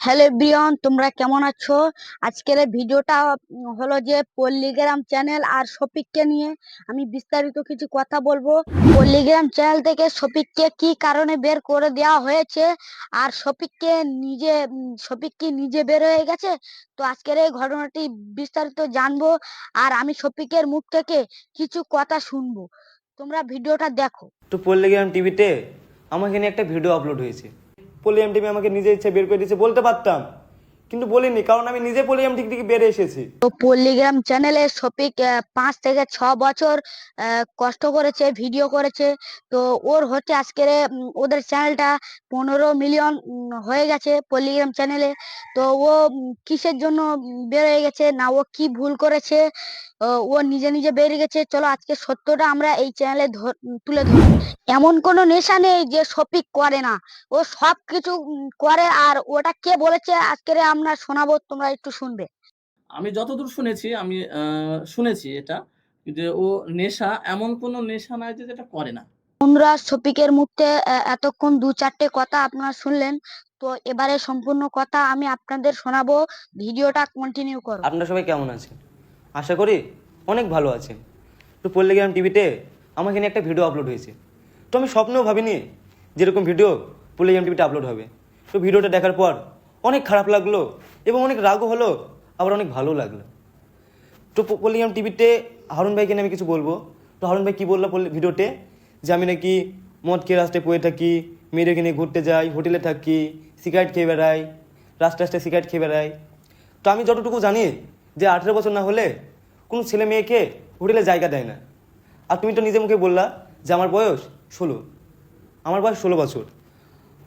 Hello Brian তোমরা কেমন আছো? আজকের ভিডিওটা হলো যে পল্লীগ্রাম চ্যানেল আর শফিককে নিয়ে আমি বিস্তারিত কিছু কথা বলব। পল্লীগ্রাম চ্যানেল থেকে শফিককে কি কারণে বের করে দেওয়া হয়েছে? আর শফিককে নিজে শফিক কি নিজে বের হয়ে গেছে? তো আজকের এই ঘটনাটি বিস্তারিত জানব আর আমি শফিকের মুখ থেকে কিছু কথা শুনব। তোমরা ভিডিওটা দেখো। তো পল্লীগ্রাম টিভিতে আমাকে নিয়ে একটা ভিডিও আপলোড হয়েছে। টিভি আমাকে নিজে ইচ্ছে বের করে দিয়েছে বলতে পারতাম। কিন্তু বলিনি কারণ আমি নিজে পল্লীগ্রাম টিভি থেকে বেড়ে এসেছি। তো পল্লীগ্রাম চ্যানেলে আহ, পাঁচ থেকে ছ বছর কষ্ট করেছে ভিডিও করেছে। তো ওর হচ্ছে আজকের ওদের চ্যানেলটা পনেরো মিলিয়ন হয়ে গেছে পল্লীগ্রাম চ্যানেলে। তো ও কিসের জন্য হয়ে গেছে না ও কি ভুল করেছে ও নিজে নিজে বেরিয়ে গেছে। চলো আজকে সত্যটা আমরা এই চ্যানেলে তুলে ধরবো এমন কোনো নেশা নেই যে শফিক করে না। ও সব কিছু করে আর ওটা কে বলেছে আজকের আমরা শোনাবো তোমরা একটু শুনবে। আমি যতদূর শুনেছি আমি শুনেছি এটা যে ও নেশা এমন কোনো নেশা নাই যে যেটা করে না। বন্ধুরা শফিকের মুখে এতক্ষণ দু চারটে কথা আপনারা শুনলেন তো এবারে সম্পূর্ণ কথা আমি আপনাদের শোনাবো। ভিডিওটা কন্টিনিউ করো। আপনারা সবাই কেমন আছেন? আশা করি অনেক ভালো আছেন। তো পল্লীগ্রাম টিভিতে আমাকে নিয়ে একটা ভিডিও আপলোড হয়েছে। তো আমি স্বপ্নেও ভাবিনি যেরকম ভিডিও পল্লীগ্রাম টিভিতে আপলোড হবে। তো ভিডিওটা দেখার পর অনেক খারাপ লাগল এবং অনেক রাগও হলো, আবার অনেক ভালো লাগল। তো পল্লীগ্রাম টিভিতে হারুন ভাইকে আমি কিছু বলব। তো হারুন ভাই কী বলল ভিডিওতে? যে আমি নাকি মদ খেয়ে রাস্তায় পড়ে থাকি, মেয়েদেরকে নিয়ে ঘুরতে যাই, হোটেলে থাকি, সিগারেট খেয়ে বেড়াই, রাস্তায় রাস্তায় সিগারেট খেয়ে বেড়াই। তো আমি যতটুকু জানি যে আঠেরো বছর না হলে কোনো ছেলে মেয়েকে হোটেলে জায়গা দেয় না। আর তুমি তো নিজে মুখে বললা যে আমার বয়স ষোলো। আমার বয়স ষোলো বছর।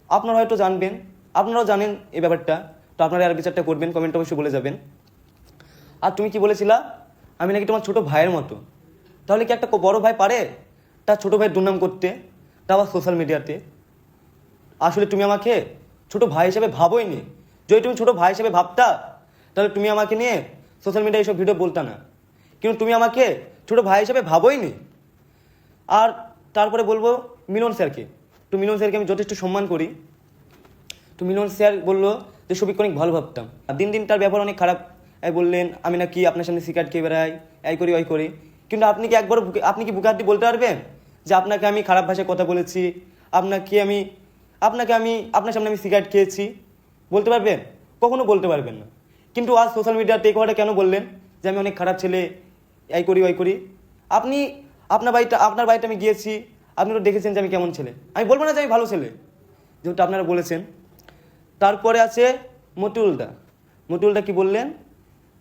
আপনারা হয়তো জানবেন আপনারাও জানেন এই ব্যাপারটা। তো আপনারা আর বিচারটা করবেন কমেন্ট অবশ্যই বলে যাবেন। আর তুমি কি বলেছিলা? আমি নাকি তোমার ছোটো ভাইয়ের মতো। তাহলে কি একটা বড় ভাই পারে? তার ছোটো ভাইয়ের দুর্নাম করতে, তা আবার সোশ্যাল মিডিয়াতে আসলে তুমি আমাকে ছোট ভাই হিসেবে ভাবোই নি যদি তুমি ছোট ভাই হিসেবে ভাবতা, তাহলে তুমি আমাকে নিয়ে সোশ্যাল মিডিয়ায় এইসব ভিডিও বলতা না। কিন্তু তুমি আমাকে ছোট ভাই হিসেবে ভাবোই নি আর তারপরে বলব মিলন স্যারকে। তো মিলন স্যারকে আমি যথেষ্ট সম্মান করি। তো মিলন স্যার বলল যে সবিককে অনেক ভালো ভাবতাম। আর দিন দিন তার ব্যবহার অনেক খারাপ। বললেন, আমি নাকি আপনার সামনে সিগারেট খেয়ে বেড়াই, এই করি, ওই করি। কিন্তু আপনি কি একবার আপনি কি বুকে হাত দিয়ে বলতে পারবেন? যে, আপনাকে আমি খারাপ ভাষায় কথা বলেছি, আপনাকে আমি আপনাকে আমি, আপনার সামনে আমি সিগারেট খেয়েছি। বলতে পারবেন? কখনো বলতে পারবেন না। কিন্তু আজ সোশ্যাল মিডিয়াতে এই কথাটা কেন বললেন? যে, আমি অনেক খারাপ ছেলে, এই করি, ওই করি। আপনি, আপনার বাড়িটা, আপনার বাড়িতে আমি গিয়েছি, আপনি তো দেখেছেন যে, আমি কেমন ছেলে। আমি বলব না যে, আমি ভালো ছেলে। যেহেতু আপনারা বলেছেন তারপরে আছে মতিউলদা। মতিউলদা কি বললেন?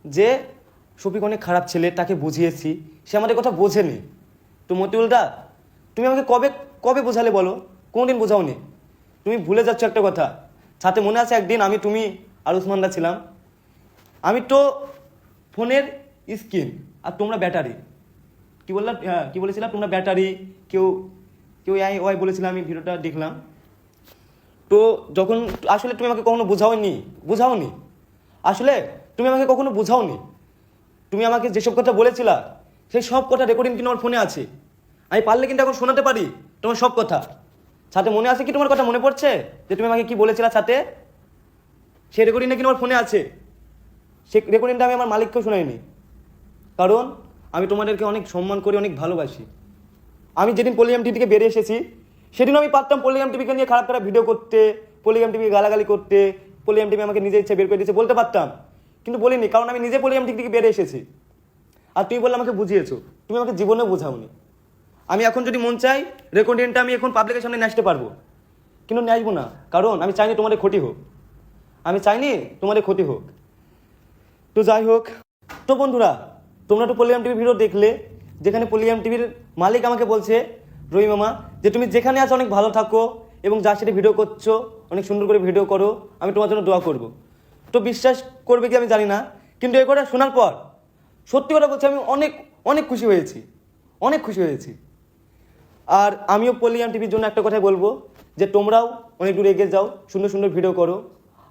যে, শফিক অনেক খারাপ ছেলে, তাকে বুঝিয়েছি। সে আমাদের কথা বোঝেনি। তো মতিউলদা, তুমি আমাকে কবে কবে বোঝালে বলো? কোনোদিন বোঝাওনি। তুমি ভুলে যাচ্ছ একটা কথা। সাথে মনে আছে একদিন আমি, তুমি আর উসমানদা ছিলাম। আমি তো ফোনের স্ক্রিন, আর তোমরা ব্যাটারি। কি বললাম? হ্যাঁ কী বলেছিলাম? তোমরা ব্যাটারি, কেউ কেউ আই ওয়াই বলেছিলাম আমি ভিডিওটা দেখলাম। তো যখন আসলে তুমি আমাকে কখনো বোঝাওনি বোঝাওনি? আসলে তুমি আমাকে কখনো বোঝাওনি? তুমি আমাকে যেসব কথা বলেছিলা, সেই সব কথা রেকর্ডিং কিন্তু আমার ফোনে আছে। আমি পারলে কিন্তু এখন শোনাতে পারি তোমার সব কথা। সাথে মনে আছে কি তোমার কথা মনে পড়ছে? যে তুমি আমাকে কি বলেছিলা সাথে? সেই রেকর্ডিংটা কিন্তু আমার ফোনে আছে। সেই রেকর্ডিংটা আমি আমার মালিককেও শোনাইনি। কারণ আমি তোমাদেরকে অনেক সম্মান করি, অনেক ভালোবাসি। আমি যেদিন পলিয়াম টিভি থেকে বেরিয়ে এসেছি সেদিনও আমি পারতাম পলিয়াম টিভিকে নিয়ে খারাপ খারাপ ভিডিও করতে পলিয়াম টিভি গালাগালি করতে পলিয়াম টিভি আমাকে নিজে ইচ্ছে বের করে দিয়েছে, বলতে পারতাম। কিন্তু বলিনি, কারণ আমি নিজে পলিয়াম টিভি থেকে বেরিয়ে এসেছি। আর তুমি বললে আমাকে বুঝিয়েছো, তুমি আমাকে জীবনে বোঝাওনি। আমি এখন যদি মন চাই রেকর্ডিংটা আমি এখন পাবলিকের সামনে নাচতে পারব। কিন্তু নিয়ে না, কারণ আমি চাইনি তোমাদের ক্ষতি হোক। আমি চাইনি তোমাদের ক্ষতি হোক। তো যাই হোক, তো বন্ধুরা, তোমরা তো পলিয়াম টিভির ভিডিও দেখলে, যেখানে পলিয়াম টিভির মালিক আমাকে বলছে রবি মামা, যে তুমি যেখানে আছো অনেক ভালো থাকো এবং যার সাথে ভিডিও করছ, অনেক সুন্দর করে ভিডিও করো, আমি তোমার জন্য দোয়া করব। তো বিশ্বাস করবে কি আমি জানি না, কিন্তু এই কথা শোনার পর সত্যি কথা বলছি, আমি অনেক অনেক খুশি হয়েছি, অনেক খুশি হয়েছি। আর আমিও পলিয়াম টিভির জন্য একটা কথাই বলব, যে তোমরাও অনেক দূর এগিয়ে যাও, সুন্দর সুন্দর ভিডিও করো।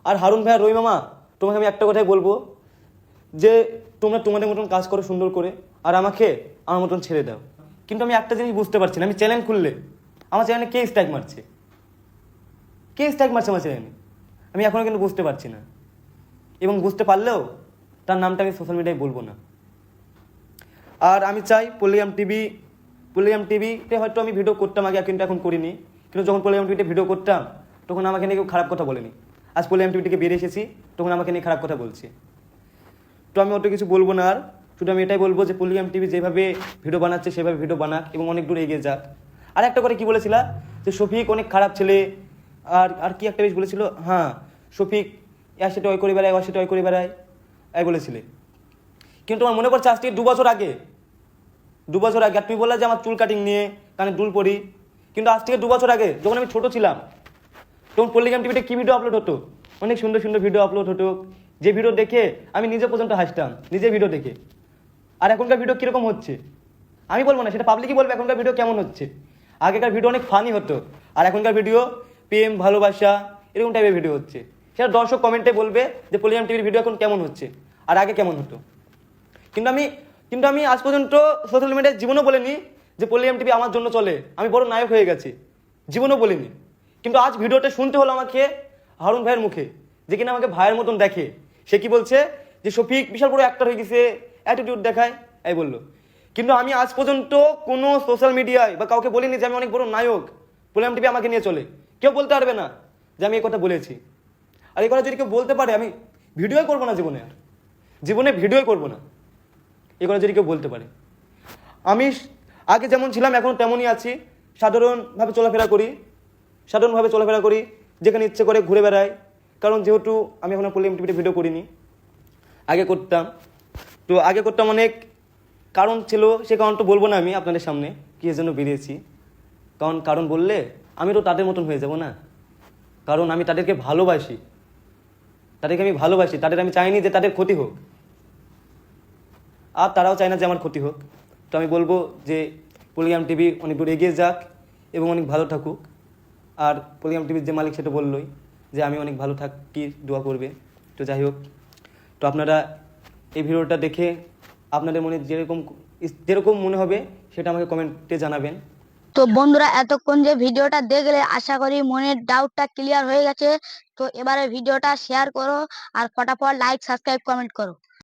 আর হারুন ভাইয়া রবি মামা, তোমাকে আমি একটা কথাই বলব, যে তোমরা তোমাদের মতন কাজ করো সুন্দর করে, আর আমাকে আমার মতন ছেড়ে দাও। কিন্তু আমি একটা জিনিস বুঝতে পারছি না, আমি চ্যানেল খুললে। আমার চ্যানেলে কে স্ট্রাইক মারছে। কে স্ট্রাইক মারছে আমার চ্যানেলে আমি এখনও কিন্তু বুঝতে পারছি না। এবং বুঝতে পারলেও তার নামটা আমি সোশ্যাল মিডিয়ায় বলব না। আর আমি চাই পল্লিয়াম টিভি পল্লিয়াম টিভিতে হয়তো আমি ভিডিও করতাম আগে, কিন্তু এখন করিনি। কিন্তু যখন পল্লিয়াম টিভিতে ভিডিও করতাম, তখন আমাকে নিয়ে কেউ খারাপ কথা বলেনি। আজ পল্লিয়াম টিভি থেকে বেরিয়ে এসেছি, তখন আমাকে নিয়ে খারাপ কথা বলছে। তো আমি অত কিছু বলব না আর। শুধু আমি এটাই বলব যে পল্লিয়াম টিভি যেভাবে ভিডিও বানাচ্ছে, সেভাবে ভিডিও বানাক এবং অনেক দূর এগিয়ে যাক। আর একটা করে কি বলেছিলা? যে শফিক অনেক খারাপ ছেলে। আর আর কি একটা বেশ বলেছিল? হ্যাঁ শফিক এর সাথে ওই করে বেড়ায় ওর সাথে ওই করে বেড়ায়। এই বলেছিলে। কিন্তু আমার মনে পড়ছে আজ থেকে দু বছর আগে, দু বছর আগে আর তুমি বললে যে আমার চুল কাটিং নিয়ে কানে দুল পরি। কিন্তু আজ থেকে দু বছর আগে, যখন আমি ছোটো ছিলাম, তখন পল্লিগ্রাম টিভিতে কি ভিডিও আপলোড হতো? অনেক সুন্দর সুন্দর ভিডিও আপলোড হতো। যে ভিডিও দেখে আমি নিজে পর্যন্ত হাসতাম, নিজে ভিডিও দেখে। আর এখনকার ভিডিও কীরকম হচ্ছে? আমি বলব না, সেটা পাবলিকই বলবে এখনকার ভিডিও কেমন হচ্ছে। আগেকার ভিডিও অনেক ফানি হতো, আর এখনকার ভিডিও প্রেম, ভালোবাসা, এরকম টাইপের ভিডিও হচ্ছে। সেটা দর্শক কমেন্টে বলবে যে পলিগ্রাম টিভির ভিডিও এখন কেমন হচ্ছে, আর আগে কেমন হতো। কিন্তু আমি কিন্তু আমি আজ পর্যন্ত সোশ্যাল মিডিয়ায় জীবনও বলিনি যে পল্লিয়াম টিভি আমার জন্য চলে। আমি বড় নায়ক হয়ে গেছি, জীবনও বলিনি। কিন্তু আজ ভিডিওটা শুনতে হলো আমাকে হারুন ভাইয়ের মুখে, যে কিনা আমাকে ভাইয়ের মতন দেখে। সে কি বলছে যে শফিক বিশাল বড় অ্যাক্টর হয়ে গেছে অ্যাটিটিউড দেখায়, এই বলল। কিন্তু আমি আজ পর্যন্ত কোনো সোশ্যাল মিডিয়ায় বা কাউকে বলিনি যে আমি অনেক বড় নায়ক পল্লিয়াম টিভি আমাকে নিয়ে চলে। কেউ বলতে পারবে না যে আমি এই কথা বলেছি। আর এই কথা যদি কেউ বলতে পারে, আমি ভিডিওই করব না জীবনে আর। জীবনে ভিডিওই করব না। এ কথা যদি কেউ বলতে পারে। আমি আগে যেমন ছিলাম, এখন তেমনই আছি। সাধারণভাবে চলাফেরা করি। সাধারণভাবে চলাফেরা করি, যেখানে ইচ্ছে করে ঘুরে বেড়াই। কারণ যেহেতু আমি এখন পল্লিয়াম টিভিতে ভিডিও করিনি। আগে করতাম। তো আগে করতাম অনেক। কারণ ছিল, সে কারণটা বলব না আমি আপনাদের সামনে কি জন্য বেরিয়েছি। কারণ কারণ বললে আমি তো তাদের মতন হয়ে যাব না। কারণ আমি তাদেরকে ভালোবাসি। তাদেরকে আমি ভালোবাসি। তাদের আমি চাইনি যে তাদের ক্ষতি হোক। আর তারাও চায় না যে আমার ক্ষতি হোক। তো আমি বলব যে, পলিগ্রাম টিভি অনেক দূর এগিয়ে যাক এবং অনেক ভালো থাকুক। আর পলিগ্রাম টিভির যে মালিক সেটা বললোই যে, আমি অনেক ভালো থাকি দোয়া করবে? তো যাই হোক। তো আপনারা এই ভিডিওটা দেখে আপনাদের মনে যেরকম যেরকম মনে হবে সেটা আমাকে কমেন্টে জানাবেন। তো বন্ধুরা, এতক্ষণ যে ভিডিওটা দেখলে, আশা করি মনের ডাউটটা ক্লিয়ার হয়ে গেছে। তো এবারে ভিডিওটা শেয়ার করো আর ফটাফট লাইক সাবস্ক্রাইব কমেন্ট করো।